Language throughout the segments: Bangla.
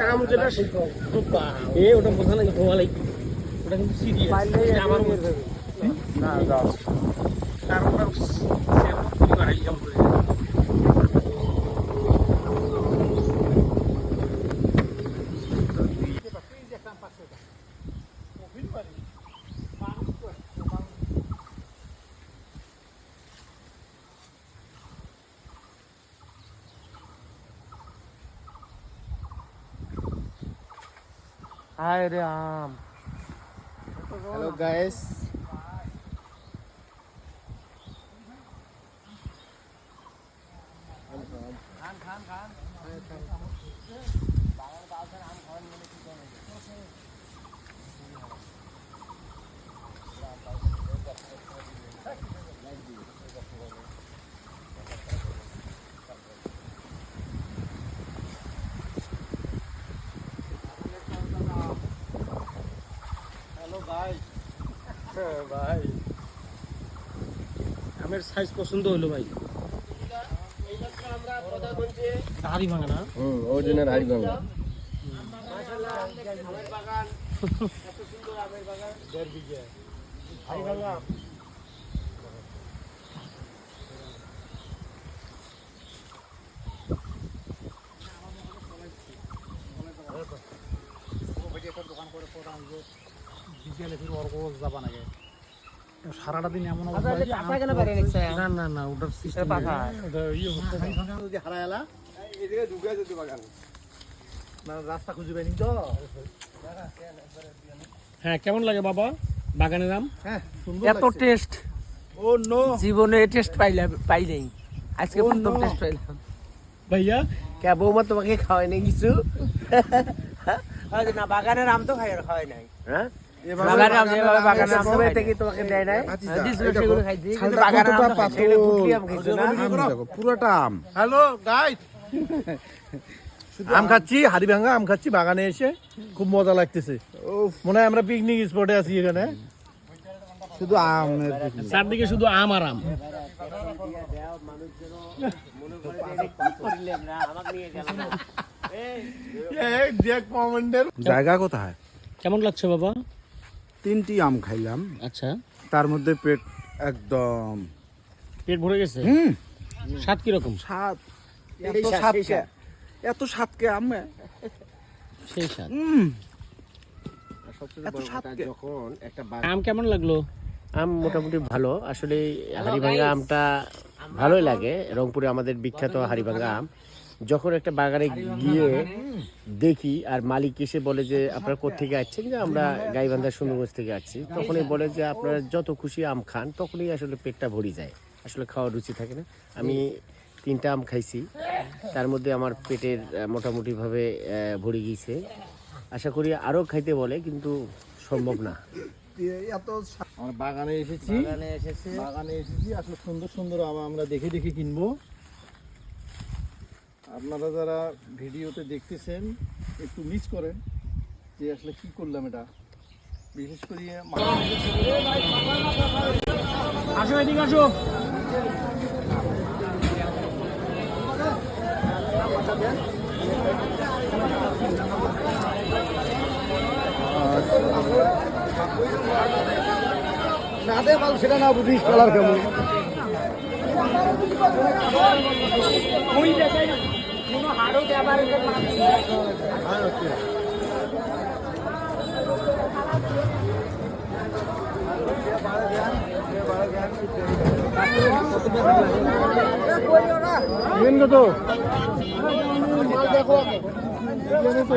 কাম যেটা এ ওটা বোঝা লাগে। ঘুমালাই ওটা কিন্তু সিরিয়াস। আমার না যাও। কারণটা সেরকম করে হায় রে আম হ্যালো গাইস ভাই। আমের সাইজ পছন্দ হলো ভাই। হাড়ি ভাঙা না? হুম অরিজিনাল হাড়ি ভাঙা। সারাটা দিন এমন না। না না ওটার সিস্টেম যদি হারায়লা এদিকে ঢুকে যেতে বাগান। রাস্তা খুঁজে পাইনি তো। হ্যাঁ কেমন লাগে বাবা? বাগানের আম হ্যাঁ এত টেস্ট ও নো। জীবনে টেস্ট পাইলাম পাইলেই। আজকে প্রথম টেস্ট পাইলাম। ভাইয়া? কে বৌমা তোমাকে খাওয়াই নাই কিছু না বাগানের আম তো খাই খাওয়াই নাই। হ্যাঁ? বাগানের আম পুরোটা হ্যালো আম খাচ্ছি হাড়ি ভাঙা আম খাচ্ছি বাগানে এসে খুব মজা লাগতেছে। মনে হয় আমরা পিকনিক স্পটে আছি এখানে। শুধু আম চারদিকে শুধু আম আর আম। জায়গা কোথায়? কেমন লাগছে বাবা? তিনটি আম খাইলাম। আচ্ছা। তার মধ্যে পেট একদম পেট ভরে গেছে? হুম। স্বাদ কীরকম? স্বাদ। এত স্বাদ, স্বাদকে স্বাদ। এত আম সেই স্বাদ। হুম। এত যখন একটা আম কেমন লাগল? আম মোটামুটি ভালো। আসলে হাড়িভাঙ্গা আমটা ভালোই লাগে। রংপুরে আমাদের বিখ্যাত হাড়িভাঙ্গা আম। যখন একটা বাগানে গিয়ে দেখি আর মালিক এসে বলে যে আপনারা কোথেকে আসছেন? যে আমরা গাইবান্ধা সুন্দরগঞ্জ থেকে আসছি। তখনই বলে যে আপনারা যত খুশি আম খান। তখনই আসলে পেটটা ভরি যায়। আসলে খাওয়ার রুচি থাকে না। আমি তিনটা আম খাইছি। তার মধ্যে আমার পেটের মোটামুটিভাবে ভরে গিয়েছে। আশা করি আরও খাইতে বলে কিন্তু সম্ভব না। আমরা বাগানে এসেছি। বাগানে এসেছে। বাগানে এসেছি। আসলে সুন্দর সুন্দর আম আমরা দেখে দেখে কিনবো। আপনারা যারা ভিডিওতে দেখতেছেন একটু মিস করেন যে আসলে কি করলাম এটা। বিশেষ করে আসো এদিকে আসো। না দে মাল সেটা না বুঝিস কালার কেমন নেন কত মাল দেখো আগে তো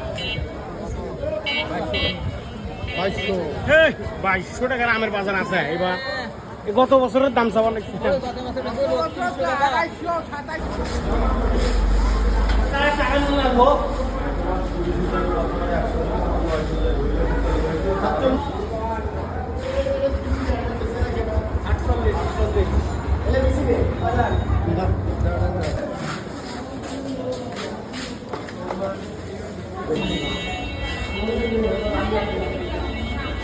বাইশশো। টাকার আমের বাজার আছে। এবার গত বছরের দাম চাওয়ার লাগছে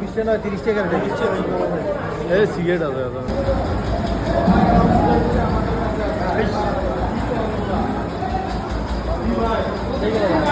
ಬಿಸ್ ಜನ ತಿರುಗಿಸ್ತೇ ಏ ಸಿಗೇಟ್ ಅದು ಅದು ಹೇಗಿದೆ